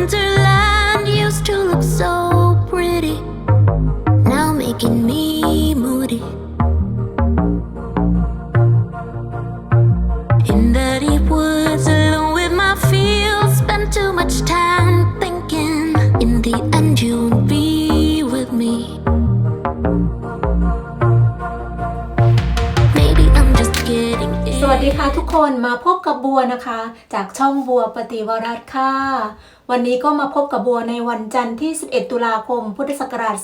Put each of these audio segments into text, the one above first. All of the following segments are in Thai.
Winterland used to look so pretty, now making me moody. In the deep woods, alone with my feels, spend too much time thinking. In the end, you'll be with me. Maybe I'm just getting สวัสดีค่ะทุกคนมาพบกับบัวนะคะ จากช่องบัวปฏิวรัตน์ค่ะ วันนี้ก็มาพบกับบัวในวันจันทร์ที่ 11 ตุลาคม พุทธศักราช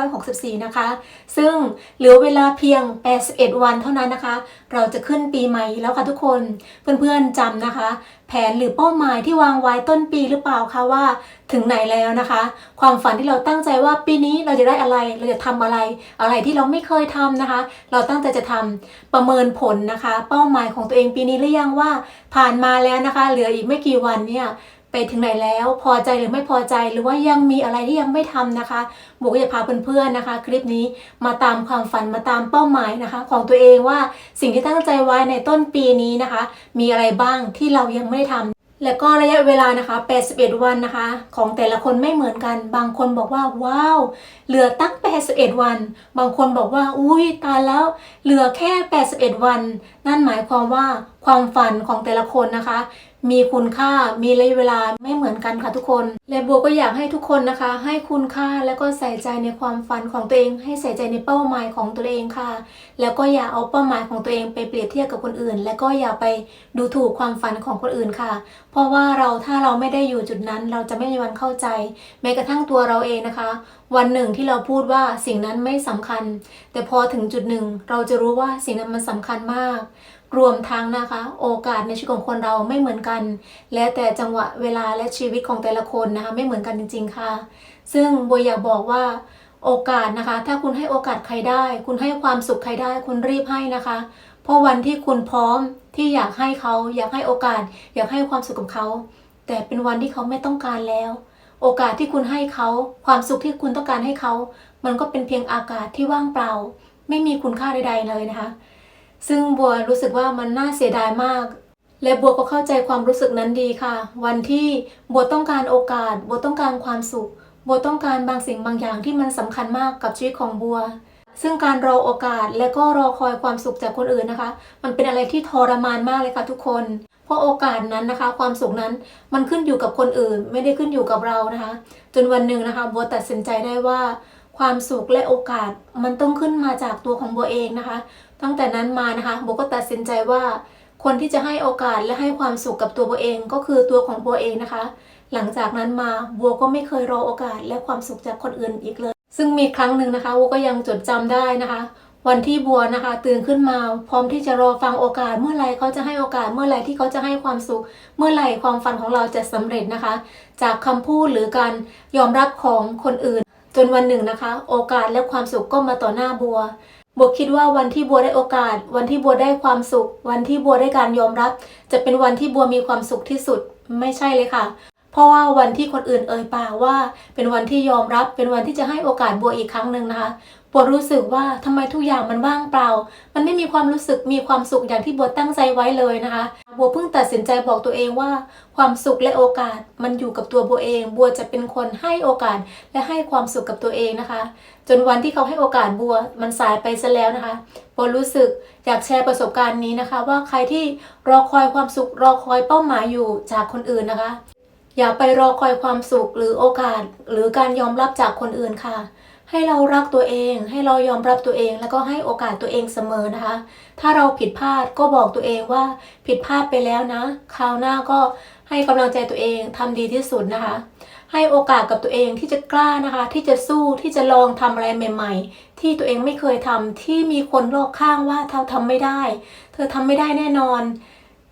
2564 นะคะ ซึ่งเหลือเวลาเพียง 81 วันเท่านั้นนะคะ เราจะขึ้นปีใหม่แล้วค่ะทุกคน เพื่อนๆจำนะคะ แผนหรือเป้าหมายที่วางไว้ต้นปีหรือเปล่าคะว่าถึงไหนแล้วนะคะ ความฝันที่เราตั้งใจว่าปีนี้เราจะได้อะไร เราจะทำอะไร อะไรที่เราไม่เคยทำนะคะ เราตั้งใจจะทำประเมินผลนะคะ เป้าหมายของตัวเองปีนี้หรือยังว่าผ่านมาแล้วนะคะ เหลืออีกไม่กี่วันเนี่ย ไปถึงไหนแล้วพอใจหรือไม่พอใจหรือว่ายังมีอะไรที่ยังไม่ทำนะคะบุกก็จะพาเพื่อนๆนะคะ คลิปนี้มาตามความฝันมาตามเป้าหมายนะคะ ของตัวเองว่าสิ่งที่ตั้งใจไว้ในต้นปีนี้นะคะ มีอะไรบ้างที่เรายังไม่ได้ทำแล้วก็ระยะเวลานะคะ 81 วันนะคะ ของแต่ละคนไม่เหมือนกัน บางคนบอกว่า ว้าว เหลือตั้ง 81 วัน บางคนบอกว่า อุ้ยตายแล้ว เหลือแค่ 81 วัน นั่นหมายความว่าความฝันของแต่ละคนนะคะ มีคุณค่ามีระยะเวลาไม่เหมือนกันค่ะทุกคน และบัวก็อยากให้ทุกคนนะคะ ให้คุณค่าแล้วก็ใส่ใจในความฝันของตัวเอง ให้ใส่ใจในเป้าหมายของตัวเองค่ะ แล้วก็อย่าเอาเป้าหมายของตัวเองไปเปรียบเทียบกับคนอื่น และก็อย่าไปดูถูกความฝันของคนอื่นค่ะ เพราะว่าเราถ้าเราไม่ได้อยู่จุดนั้นเราจะไม่มีวันเข้าใจ แม้กระทั่งตัวเราเองนะคะ วันหนึ่งที่เราพูดว่าสิ่งนั้นไม่สำคัญ แต่พอถึงจุดหนึ่งเราจะรู้ว่าสิ่งนั้นมันสำคัญมาก รวมทั้งนะคะ โอกาสในชีวิตของคนเราไม่เหมือนกัน และแต่จังหวะเวลาและชีวิตของแต่ละคนนะคะ ไม่เหมือนกันจริง ๆ ค่ะ ซึ่งบัวอยากบอกว่าโอกาสนะคะ ถ้าคุณให้โอกาสใครได้ คุณให้ความสุขใครได้ คุณรีบให้นะคะ เพราะวันที่คุณพร้อมที่อยากให้เขาอยากให้โอกาส อยากให้ความสุขกับเขา แต่เป็นวันที่เขาไม่ต้องการแล้ว โอกาสที่คุณให้เขา ความสุขที่คุณต้องการให้เขา มันก็เป็นเพียงอากาศที่ว่างเปล่า ไม่มีคุณค่าใดๆเลยนะคะ ซึ่งบัวรู้สึกว่ามันน่าเสียดายมาก และบัวก็เข้าใจความรู้สึกนั้นดีค่ะ วันที่บัวต้องการโอกาส บัวต้องการความสุข บัวต้องการบางสิ่งบางอย่างที่มันสำคัญมากกับชีวิตของบัว ซึ่งการรอโอกาสและก็รอคอยความสุขจากคนอื่นนะคะ มันเป็นอะไรที่ทรมานมากเลยค่ะทุกคน เพราะโอกาสนั้นนะคะ ความสุขนั้นมันขึ้นอยู่กับคนอื่น ไม่ได้ขึ้นอยู่กับเรานะคะ จนวันหนึ่งนะคะ บัวตัดสินใจได้ว่า ความสุขและโอกาสมันต้องขึ้นมาจากตัวของบัวเองนะคะ ตั้งแต่นั้นมานะคะบัวก็ตัดสินใจว่าคนที่จะให้โอกาสและให้ความสุขกับตัวบัวเองก็คือตัวของบัวเองนะคะ หลังจากนั้นมาบัวก็ไม่เคยรอโอกาสและความสุขจากคนอื่นอีกเลย ซึ่งมีครั้งหนึ่งนะคะบัวก็ยังจดจำได้นะคะ วันที่บัวนะคะ ตื่นขึ้นมา พร้อมที่จะรอฟังโอกาส เมื่อไหรเขาจะให้โอกาสเมื่อไหรที่เขาจะให้ความสุข เมื่อไหร่ความฝันของเราจะสำเร็จนะคะ จากคำพูดหรือการยอมรับของคนอื่น จนวันหนึ่งนะคะ โอกาสและความสุขก็มาต่อหน้าบัว บัวคิดว่าวันที่บัวได้โอกาส วันที่บัวได้ความสุข วันที่บัวได้การยอมรับ จะเป็นวันที่บัวมีความสุขที่สุดไม่ใช่เลยค่ะ เพราะว่าวันที่คนอื่นเอ่ยปากว่า เป็นวันที่ยอมรับเป็นวันที่จะให้โอกาสบัวอีกครั้งหนึ่งนะคะบัวรู้สึกว่าทำไมทุกอย่างมันว่างเปล่า มันไม่มีความรู้สึกมีความสุขอย่างที่บัวตั้งใจไว้เลยนะคะบัวเพิ่งตัดสินใจบอกตัวเองว่า ความสุขและโอกาสมันอยู่กับตัวบัวเอง บัวจะเป็นคนให้โอกาสและให้ความสุขกับตัวเองนะคะ จนวันที่เขาให้โอกาสบัวมันสายไปซะแล้วนะคะบัวรู้สึกอยากแชร์ประสบการณ์นี้นะคะ ว่าใครที่รอคอยความสุขรอคอยเป้าหมายอยู่จากคนอื่นนะคะ อย่าไปรอคอยความสุขหรือโอกาส หรือการยอมรับจากคนอื่นค่ะ ให้เรารักตัวเอง ให้เรายอมรับตัวเอง แล้วก็ให้โอกาสตัวเองเสมอนะคะ ถ้าเราผิดพลาดก็บอกตัวเองว่าผิดพลาดไปแล้วนะ คราวหน้าก็ให้กำลังใจตัวเองทำดีที่สุดนะคะ ให้โอกาสกับตัวเองที่จะกล้านะคะ ที่จะสู้ที่จะลองทำอะไรใหม่ ๆ ที่ตัวเองไม่เคยทำที่มีคนรอบข้างว่าเธอทำไม่ได้ เธอทำไม่ได้แน่นอน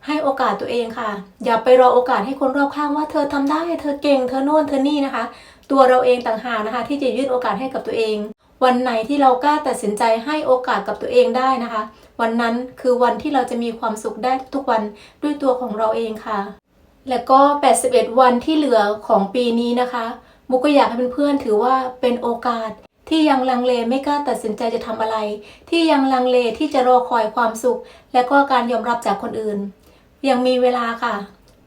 ให้โอกาสตัวเองค่ะ อย่าไปรอโอกาสให้คนรอบข้างว่าเธอทำได้เธอเก่งเธอโน่นเธอนี่นะคะ ตัวเราเองต่างหากนะคะ ที่จะยื่นโอกาสให้กับตัวเอง วันไหนที่เรากล้าตัดสินใจให้โอกาสกับตัวเองได้นะคะ วันนั้นคือวันที่เราจะมีความสุขได้ทุกวันด้วยตัวของเราเองค่ะ แล้วก็ 81 วันที่เหลือของปีนี้นะคะมุกก็อยากให้เพื่อนๆถือว่าเป็นโอกาสที่ยังลังเลไม่กล้าตัดสินใจจะทำอะไร ที่ยังลังเลที่จะรอคอยความสุข และก็การยอมรับจากคนอื่น ยังมีเวลาค่ะ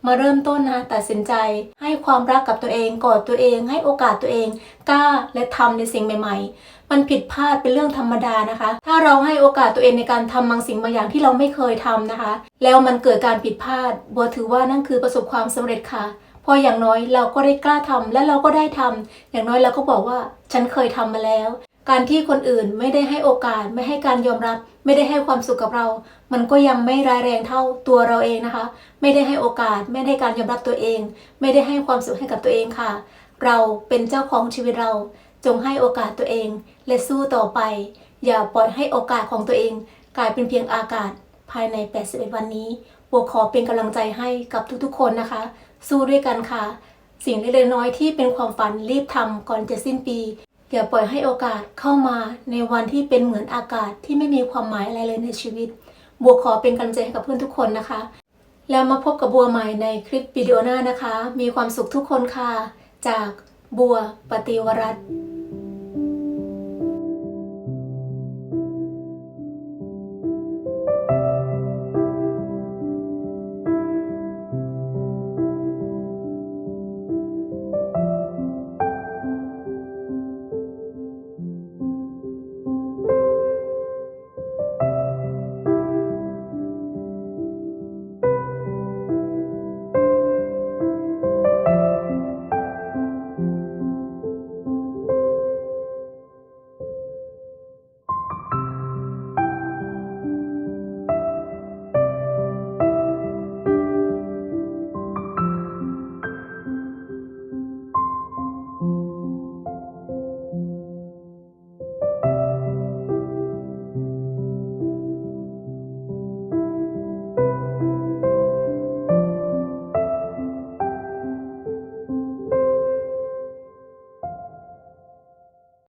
มาเริ่มต้นนะคะตัดสินใจให้ความรักกับตัวเองกอดตัวเอง ให้โอกาสตัวเองกล้าและทำในสิ่งใหม่ๆ มันผิดพลาดเป็นเรื่องธรรมดานะคะ ถ้าเราให้โอกาสตัวเองในการทำบางสิ่งบางอย่างที่เราไม่เคยทำนะคะ แล้วมันเกิดการผิดพลาดบัวถือว่านั่นคือประสบความสำเร็จค่ะพออย่างน้อยเราก็ได้กล้าทำและเราก็ได้ทำอย่างน้อยเราก็บอกว่าฉันเคยทำมาแล้ว การที่คนอื่นไม่ได้ให้โอกาสไม่ให้การยอมรับ ไม่ได้ให้ความสุขกับเรา มันก็ยังไม่ร้ายแรงเท่าตัวเราเองนะคะ ไม่ได้ให้โอกาส ไม่ได้การยอมรับตัวเอง ไม่ได้ให้ความสุขให้กับตัวเองค่ะ เราเป็นเจ้าของชีวิตเรา จงให้โอกาสตัวเอง และสู้ต่อไป อย่าปล่อยให้โอกาสของตัวเอง กลายเป็นเพียงอากาศ ภายใน 81 วันนี้บัวขอเป็นกำลังใจให้กับทุกๆ คนนะคะ สู้ด้วยกันค่ะ สิ่งเล็กๆน้อยๆที่เป็นความฝันรีบทำก่อนจะสิ้นปี อย่าปล่อยให้โอกาสเข้ามาในวันที่เป็นเหมือนอากาศที่ไม่มีความหมายอะไรเลยในชีวิต บัวขอเป็นกำลังใจให้กับเพื่อนทุกคนนะคะ แล้วมาพบกับบัวใหม่ในคลิปวิดีโอหน้านะคะ มีความสุขทุกคนค่ะ จากบัวปฏิวรัตน์